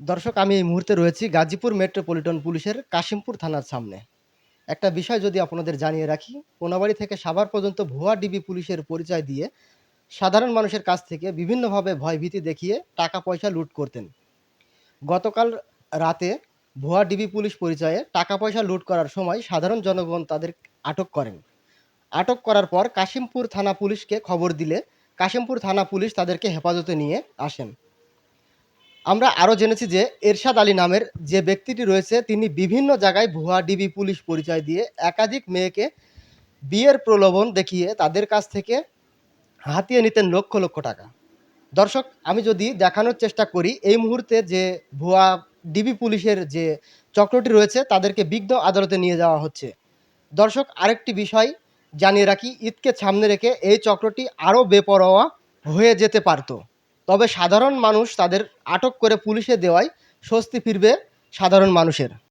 দর্শক, আমি এই মুহূর্তে রয়েছি গাজীপুর মেট্রোপলিটন পুলিশের কাশিমপুর থানার সামনে। একটা বিষয় যদি আপনাদের জানিয়ে রাখি, কোনাবাড়ি থেকে সাভার পর্যন্ত ভুয়া ডিবি পুলিশের পরিচয় দিয়ে সাধারণ মানুষের কাছ থেকে বিভিন্নভাবে ভয়ভীতি দেখিয়ে টাকা পয়সা লুট করতেন। গতকাল রাতে ভুয়া ডিবি পুলিশ পরিচয়ে টাকা পয়সা লুট করার সময় সাধারণ জনগণ তাদের আটক করেন। আটক করার পর কাশিমপুর থানা পুলিশকে খবর দিলে কাশিমপুর থানা পুলিশ তাদেরকে হেফাজতে নিয়ে আসেন। আমরা আরও জেনেছি যে এরশাদ আলী নামের যে ব্যক্তিটি রয়েছে, তিনি বিভিন্ন জায়গায় ভুয়া ডিবি পুলিশ পরিচয় দিয়ে একাধিক মেয়েকে বিয়ের প্রলোভন দেখিয়ে তাদের কাছ থেকে হাতিয়ে নিতেন লক্ষ লক্ষ টাকা। দর্শক, আমি যদি দেখানোর চেষ্টা করি, এই মুহূর্তে যে ভুয়া ডিবি পুলিশের যে চক্রটি রয়েছে, তাদেরকে বিঘ্ন আদালতে নিয়ে যাওয়া হচ্ছে। দর্শক, আরেকটি বিষয় জানিয়ে রাখি, ঈদকে সামনে রেখে এই চক্রটি আরও বেপরোয়া হয়ে যেতে পারতো। তবে সাধারণ মানুষ তাদের আটক করে পুলিশে দেওয়ায় স্বস্তি ফিরবে সাধারণ মানুষের।